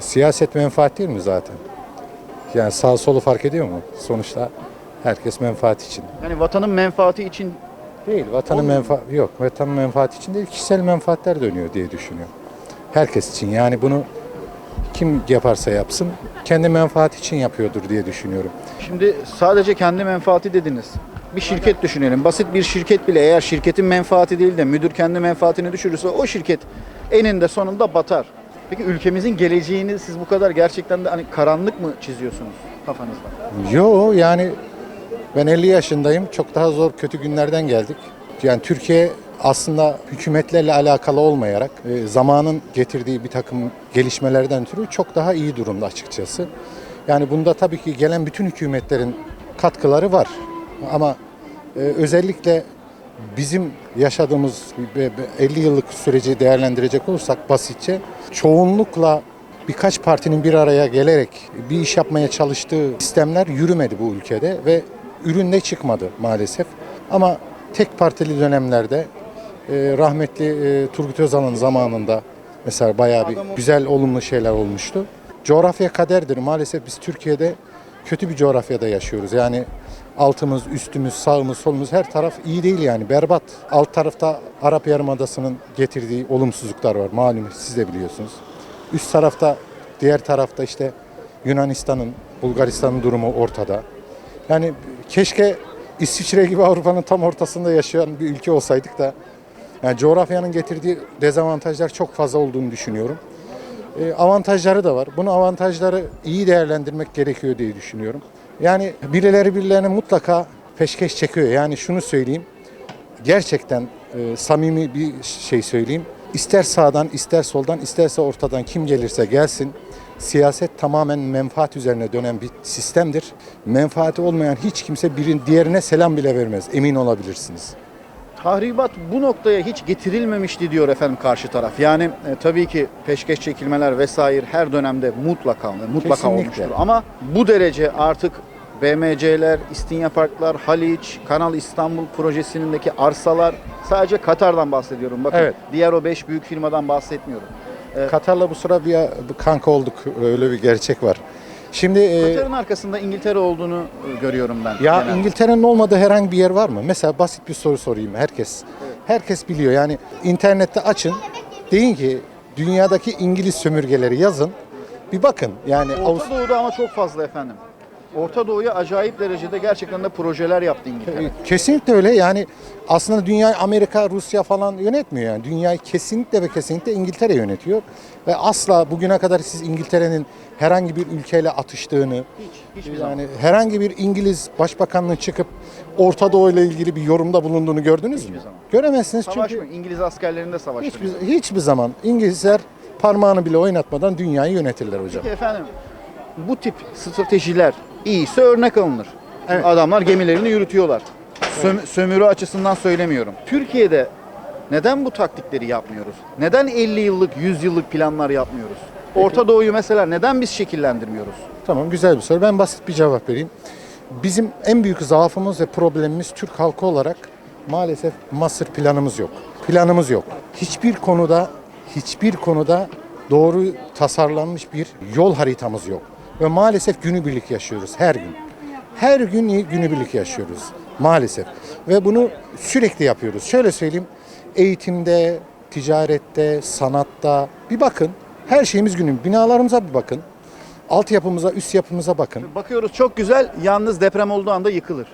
Siyaset menfaat değil mi zaten? Yani sağ solu fark ediyor mu? Sonuçta herkes menfaat için. Yani vatanın menfaati için Değil, vatanın menfaati yok. Vatanın menfaati için değil, kişisel menfaatler dönüyor diye düşünüyorum. Herkes için. Yani bunu kim yaparsa yapsın kendi menfaati için yapıyordur diye düşünüyorum. Şimdi sadece kendi menfaati dediniz. Bir şirket düşünelim. Basit bir şirket bile eğer şirketin menfaati değil de müdür kendi menfaatini düşürürse o şirket eninde sonunda batar. Peki ülkemizin geleceğini siz bu kadar gerçekten de hani karanlık mı çiziyorsunuz kafanızda? Yo yani ben 50 yaşındayım. Çok daha zor kötü günlerden geldik. Yani Türkiye aslında hükümetlerle alakalı olmayarak e, zamanın getirdiği bir takım gelişmelerden ötürü çok daha iyi durumda açıkçası. Yani bunda tabii ki gelen bütün hükümetlerin katkıları var. Ama e, özellikle bizim yaşadığımız be- be- 50 yıllık süreci değerlendirecek olursak basitçe çoğunlukla birkaç partinin bir araya gelerek bir iş yapmaya çalıştığı sistemler yürümedi bu ülkede ve ürün de çıkmadı maalesef. Ama tek partili dönemlerde e, rahmetli e, Turgut Özal'ın zamanında mesela bayağı bir güzel olumlu şeyler olmuştu. Coğrafya kaderdir. Maalesef biz Türkiye'de kötü bir coğrafyada yaşıyoruz. Yani altımız, üstümüz, sağımız, solumuz her taraf iyi değil yani berbat. Alt tarafta Arap Yarımadası'nın getirdiği olumsuzluklar var malum siz de biliyorsunuz. Üst tarafta, diğer tarafta işte Yunanistan'ın, Bulgaristan'ın durumu ortada. Yani keşke İsviçre gibi Avrupa'nın tam ortasında yaşayan bir ülke olsaydık da yani coğrafyanın getirdiği dezavantajlar çok fazla olduğunu düşünüyorum. E, avantajları da var. Bunu avantajları iyi değerlendirmek gerekiyor diye düşünüyorum. Yani birileri birilerine mutlaka peşkeş çekiyor. Yani şunu söyleyeyim. Gerçekten e, samimi bir şey söyleyeyim. İster sağdan, ister soldan, isterse ortadan kim gelirse gelsin. Siyaset tamamen menfaat üzerine dönen bir sistemdir. Menfaati olmayan hiç kimse birin diğerine selam bile vermez. Emin olabilirsiniz. Tahribat bu noktaya hiç getirilmemişti diyor efendim karşı taraf. Yani e, tabii ki peşkeş çekilmeler vesaire her dönemde mutlaka mutlaka Kesinlikle. olmuştur. Ama bu derece artık BMC'ler, İstinye Parklar, Haliç, Kanal İstanbul projesindeki arsalar sadece Katar'dan bahsediyorum. Bakın Evet. diğer o 5 büyük firmadan bahsetmiyorum. Katar'la bu sıra bir kanka olduk. Öyle bir gerçek var. Şimdi e, Katar'ın arkasında İngiltere olduğunu e, görüyorum ben. Ya genelde. İngiltere'nin olmadığı herhangi bir yer var mı? Mesela basit bir soru sorayım herkes. Herkes biliyor. Yani internette açın. Deyin ki dünyadaki İngiliz sömürgeleri yazın. Bir bakın. Yani Orta Avust- Doğu'da ama çok fazla efendim. Orta Doğu'ya acayip derecede gerçekten de projeler yaptı İngiltere. kesinlikle öyle. Yani aslında dünyayı Amerika, Rusya falan yönetmiyor yani. Dünyayı kesinlikle ve kesinlikle İngiltere yönetiyor. Ve asla bugüne kadar siz İngiltere'nin herhangi bir ülkeyle atıştığını, Hiç, hiçbir zaman. yani herhangi bir İngiliz başbakanının çıkıp Orta Doğu ile ilgili bir yorumda bulunduğunu gördünüz mü? zaman. Göremezsiniz Savaş çünkü mı? İngiliz askerlerinde savaştı. hiçbir, hiçbir zaman İngilizler parmağını bile oynatmadan dünyayı yönetirler hocam. Peki efendim bu tip stratejiler iyiyse örnek alınır. Evet. Adamlar gemilerini yürütüyorlar. Söm- sömürü açısından söylemiyorum. Türkiye'de neden bu taktikleri yapmıyoruz? Neden 50 yıllık, 100 yıllık planlar yapmıyoruz? Orta Doğu'yu mesela neden biz şekillendirmiyoruz? Tamam güzel bir soru. Ben basit bir cevap vereyim. Bizim en büyük zaafımız ve problemimiz Türk halkı olarak maalesef master planımız yok. Planımız yok. Hiçbir konuda hiçbir konuda doğru tasarlanmış bir yol haritamız yok. Ve maalesef günübirlik yaşıyoruz her gün. Her gün günübirlik yaşıyoruz maalesef. Ve bunu sürekli yapıyoruz. Şöyle söyleyeyim. Eğitimde, ticarette, sanatta bir bakın. Her şeyimiz günün. Binalarımıza bir bakın. Altyapımıza, üst yapımıza bakın. Bakıyoruz çok güzel, yalnız deprem olduğu anda yıkılır.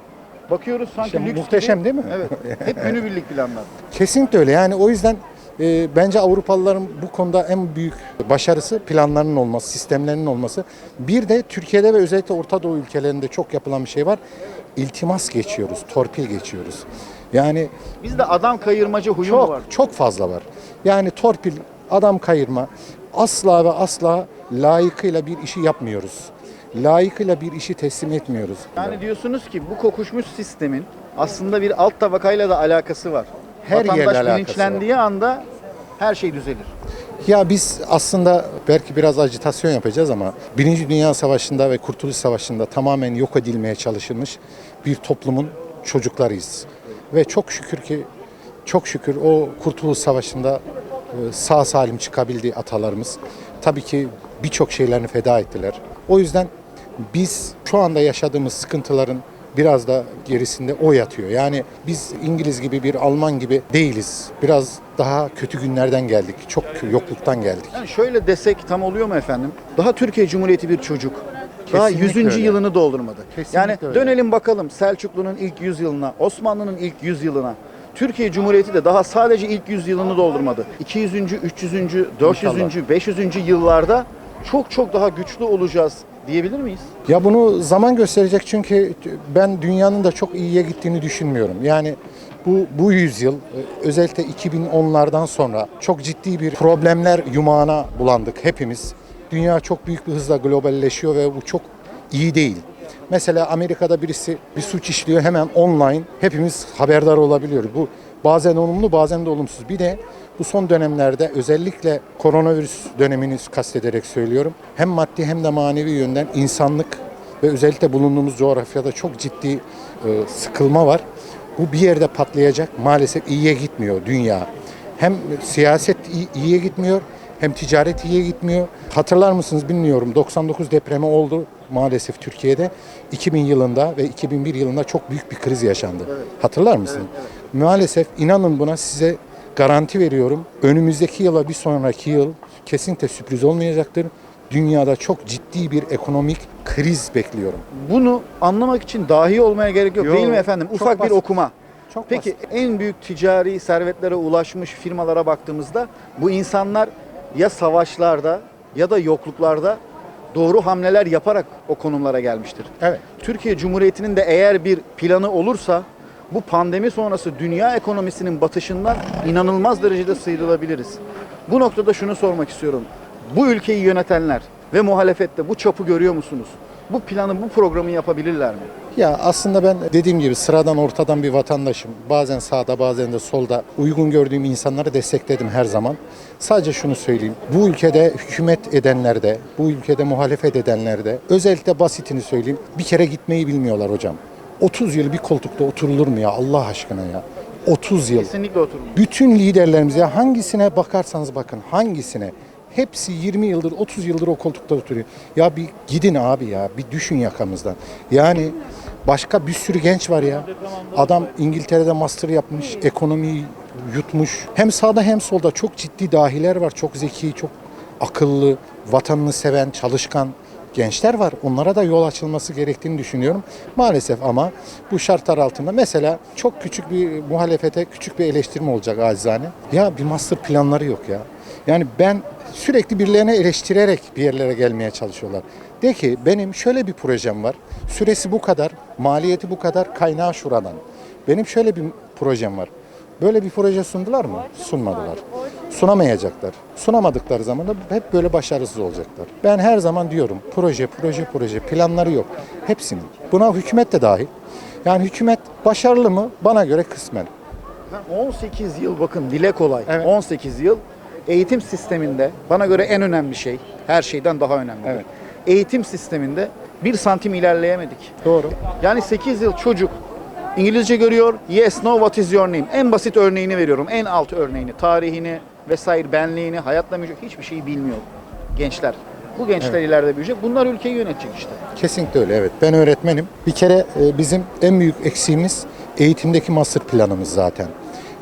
Bakıyoruz sanki İşte lüks muhteşem gibi. değil mi? Evet. Hep günübirlik planlar. Kesinlikle öyle. Yani o yüzden e, bence Avrupalıların bu konuda en büyük başarısı planlarının olması, sistemlerinin olması. Bir de Türkiye'de ve özellikle Orta Doğu ülkelerinde çok yapılan bir şey var. İltimas geçiyoruz, torpil geçiyoruz. Yani Bizde adam kayırmacı huyu mu var? çok çok fazla var. Yani torpil, adam kayırma asla ve asla layıkıyla bir işi yapmıyoruz. Layıkıyla bir işi teslim etmiyoruz. Yani diyorsunuz ki bu kokuşmuş sistemin aslında bir alt tabakayla da alakası var. Her yerle Vatandaş alakası bilinçlendiği anda her şey düzelir. Ya biz aslında belki biraz ajitasyon yapacağız ama Birinci Dünya Savaşı'nda ve Kurtuluş Savaşı'nda tamamen yok edilmeye çalışılmış bir toplumun çocuklarıyız. Ve çok şükür ki çok şükür o Kurtuluş Savaşı'nda e, sağ salim çıkabildi atalarımız. Tabii ki birçok şeylerini feda ettiler. O yüzden biz şu anda yaşadığımız sıkıntıların biraz da gerisinde o yatıyor. Yani biz İngiliz gibi bir Alman gibi değiliz. Biraz daha kötü günlerden geldik. Çok yokluktan geldik. Yani şöyle desek tam oluyor mu efendim? Daha Türkiye Cumhuriyeti bir çocuk. Daha Kesinlikle 100. öyle. yılını doldurmadı. Kesinlikle yani öyle. dönelim bakalım Selçuklu'nun ilk 100 yılına, Osmanlı'nın ilk 100 yılına. Türkiye Cumhuriyeti de daha sadece ilk 100 yılını doldurmadı. 200. 300. 400. İnşallah. 500. yıllarda çok çok daha güçlü olacağız diyebilir miyiz? Ya bunu zaman gösterecek çünkü ben dünyanın da çok iyiye gittiğini düşünmüyorum. Yani bu bu yüzyıl özellikle 2010'lardan sonra çok ciddi bir problemler yumağına bulandık hepimiz. Dünya çok büyük bir hızla globalleşiyor ve bu çok iyi değil. Mesela Amerika'da birisi bir suç işliyor hemen online hepimiz haberdar olabiliyoruz. Bu bazen olumlu bazen de olumsuz. Bir de bu son dönemlerde özellikle koronavirüs dönemini kastederek söylüyorum. Hem maddi hem de manevi yönden insanlık ve özellikle bulunduğumuz coğrafyada çok ciddi e, sıkılma var. Bu bir yerde patlayacak. Maalesef iyiye gitmiyor dünya. Hem siyaset iyi- iyiye gitmiyor hem ticaret iyiye gitmiyor. Hatırlar mısınız bilmiyorum 99 depremi oldu maalesef Türkiye'de. 2000 yılında ve 2001 yılında çok büyük bir kriz yaşandı. Hatırlar mısınız? Maalesef inanın buna size garanti veriyorum. Önümüzdeki yıla bir sonraki yıl kesinlikle sürpriz olmayacaktır. Dünyada çok ciddi bir ekonomik kriz bekliyorum. Bunu anlamak için dahi olmaya gerek yok Yok, değil mi efendim? Ufak bir basit. okuma. Çok Peki en büyük ticari servetlere ulaşmış firmalara baktığımızda bu insanlar ya savaşlarda ya da yokluklarda doğru hamleler yaparak o konumlara gelmiştir. Evet. Türkiye Cumhuriyeti'nin de eğer bir planı olursa bu pandemi sonrası dünya ekonomisinin batışından inanılmaz derecede sıyrılabiliriz. Bu noktada şunu sormak istiyorum. Bu ülkeyi yönetenler ve muhalefette bu çapı görüyor musunuz? Bu planı, bu programı yapabilirler mi? Ya aslında ben dediğim gibi sıradan ortadan bir vatandaşım. Bazen sağda bazen de solda uygun gördüğüm insanları destekledim her zaman. Sadece şunu söyleyeyim. Bu ülkede hükümet edenlerde, bu ülkede muhalefet edenlerde özellikle basitini söyleyeyim. Bir kere gitmeyi bilmiyorlar hocam. 30 yıl bir koltukta oturulur mu ya Allah aşkına ya? 30 yıl. Kesinlikle oturun. Bütün liderlerimiz ya hangisine bakarsanız bakın hangisine hepsi 20 yıldır 30 yıldır o koltukta oturuyor. Ya bir gidin abi ya bir düşün yakamızdan. Yani başka bir sürü genç var ya. Adam İngiltere'de master yapmış, ekonomiyi yutmuş. Hem sağda hem solda çok ciddi dahiler var. Çok zeki, çok akıllı, vatanını seven, çalışkan gençler var. Onlara da yol açılması gerektiğini düşünüyorum. Maalesef ama bu şartlar altında mesela çok küçük bir muhalefete küçük bir eleştirme olacak acizane. Ya bir master planları yok ya. Yani ben sürekli birilerine eleştirerek bir yerlere gelmeye çalışıyorlar. De ki benim şöyle bir projem var. Süresi bu kadar, maliyeti bu kadar, kaynağı şuradan. Benim şöyle bir projem var. Böyle bir proje sundular mı? Sunmadılar. Sunamayacaklar. Sunamadıkları zaman da hep böyle başarısız olacaklar. Ben her zaman diyorum proje, proje, proje planları yok. Hepsinin. Buna hükümet de dahil. Yani hükümet başarılı mı? Bana göre kısmen. Ben 18 yıl bakın dile kolay. Evet. 18 yıl eğitim sisteminde bana göre en önemli şey, her şeyden daha önemli. Evet. Eğitim sisteminde bir santim ilerleyemedik. Doğru. Yani 8 yıl çocuk İngilizce görüyor. Yes, no, what is your name? En basit örneğini veriyorum. En alt örneğini, tarihini vesaire, benliğini, hayatla mücadele hiçbir şeyi bilmiyor gençler. Bu gençler ileride büyüyecek. Bunlar ülkeyi yönetecek işte. Kesinlikle öyle evet. Ben öğretmenim. Bir kere e, bizim en büyük eksiğimiz eğitimdeki master planımız zaten.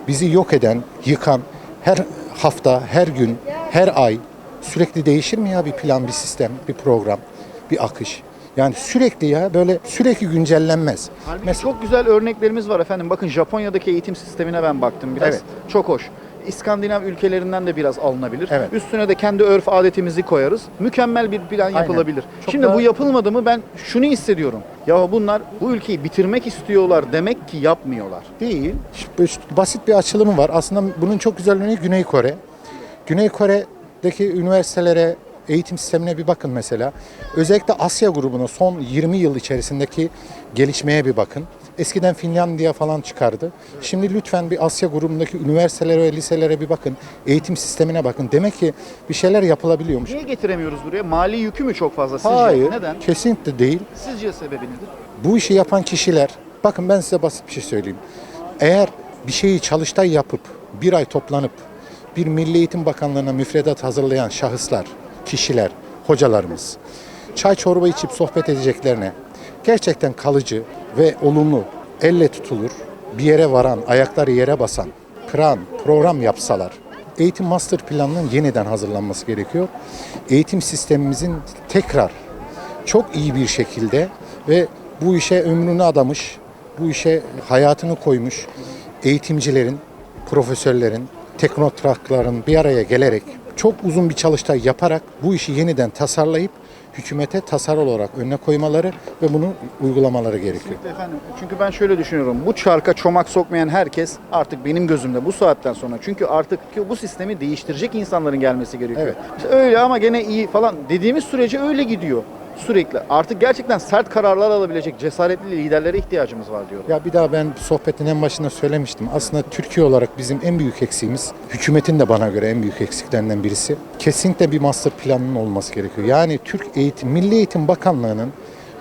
Bizi yok eden, yıkan her hafta, her gün, her ay sürekli değişir mi ya bir plan, bir sistem, bir program, bir akış? Yani sürekli ya böyle sürekli güncellenmez. Halbuki Mesela çok güzel örneklerimiz var efendim. Bakın Japonya'daki eğitim sistemine ben baktım biraz. Evet. Çok hoş. İskandinav ülkelerinden de biraz alınabilir. Evet. Üstüne de kendi örf adetimizi koyarız. Mükemmel bir plan yapılabilir. Çok Şimdi daha- bu yapılmadı mı ben şunu hissediyorum. Ya bunlar bu ülkeyi bitirmek istiyorlar demek ki yapmıyorlar. değil. Basit bir açılımı var. Aslında bunun çok güzel örneği Güney Kore. Güney Kore'deki üniversitelere, eğitim sistemine bir bakın mesela. Özellikle Asya grubuna son 20 yıl içerisindeki gelişmeye bir bakın. Eskiden Finlandiya falan çıkardı. Şimdi lütfen bir Asya grubundaki üniversitelere ve liselere bir bakın. Eğitim sistemine bakın. Demek ki bir şeyler yapılabiliyormuş. Niye getiremiyoruz buraya? Mali yükü mü çok fazla sizce? Hayır, Neden? kesinlikle değil. Sizce sebebi nedir? Bu işi yapan kişiler, bakın ben size basit bir şey söyleyeyim. Eğer bir şeyi çalıştay yapıp bir ay toplanıp bir Milli Eğitim Bakanlığı'na müfredat hazırlayan şahıslar, kişiler, hocalarımız çay çorba içip sohbet edeceklerine gerçekten kalıcı ve olumlu, elle tutulur, bir yere varan, ayakları yere basan, plan, program yapsalar, eğitim master planının yeniden hazırlanması gerekiyor. Eğitim sistemimizin tekrar çok iyi bir şekilde ve bu işe ömrünü adamış, bu işe hayatını koymuş eğitimcilerin, profesörlerin, teknokratların bir araya gelerek çok uzun bir çalıştay yaparak bu işi yeniden tasarlayıp hükümete tasar olarak önüne koymaları ve bunu uygulamaları gerekiyor. Efendim, çünkü ben şöyle düşünüyorum. Bu çarka çomak sokmayan herkes artık benim gözümde bu saatten sonra çünkü artık bu sistemi değiştirecek insanların gelmesi gerekiyor. Evet. İşte öyle ama gene iyi falan dediğimiz sürece öyle gidiyor sürekli. Artık gerçekten sert kararlar alabilecek cesaretli liderlere ihtiyacımız var diyorum. Ya bir daha ben sohbetin en başında söylemiştim. Aslında Türkiye olarak bizim en büyük eksiğimiz, hükümetin de bana göre en büyük eksiklerinden birisi. Kesinlikle bir master planının olması gerekiyor. Yani Türk Eğitim, Milli Eğitim Bakanlığı'nın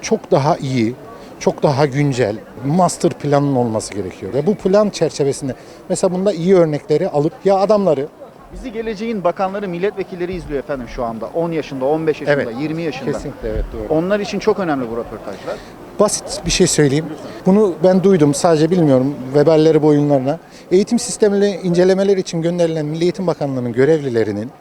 çok daha iyi, çok daha güncel master planının olması gerekiyor. Ve bu plan çerçevesinde mesela bunda iyi örnekleri alıp ya adamları Bizi geleceğin bakanları, milletvekilleri izliyor efendim şu anda. 10 yaşında, 15 yaşında, Evet. 20 yaşında. kesinlikle evet doğru. Onlar için çok önemli bu röportajlar. Basit bir şey söyleyeyim. Bunu ben duydum sadece bilmiyorum veballeri boyunlarına. Eğitim sistemini incelemeler için gönderilen Milli Eğitim Bakanlığı'nın görevlilerinin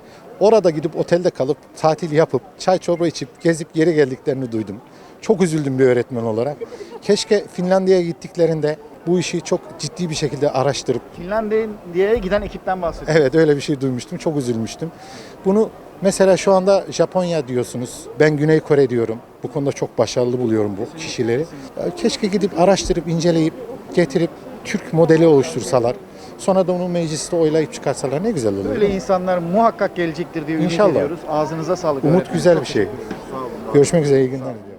orada gidip otelde kalıp tatil yapıp çay çorba içip gezip geri geldiklerini duydum. Çok üzüldüm bir öğretmen olarak. Keşke Finlandiya'ya gittiklerinde bu işi çok ciddi bir şekilde araştırıp Finlandiya'ya giden ekipten bahsediyorum. Evet öyle bir şey duymuştum. Çok üzülmüştüm. Bunu mesela şu anda Japonya diyorsunuz. Ben Güney Kore diyorum. Bu konuda çok başarılı buluyorum bu kişileri. Ya Keşke gidip araştırıp, inceleyip, getirip Türk modeli oluştursalar. Sonra da onu mecliste oylayıp çıkarsalar ne güzel olur. Böyle insanlar muhakkak gelecektir diye ümit İnşallah. ediyoruz. Ağzınıza sağlık. Umut öğretmenim. güzel Çok bir şey. teşekkür ederiz. Sağ olun. Görüşmek üzere iyi günler diliyorum.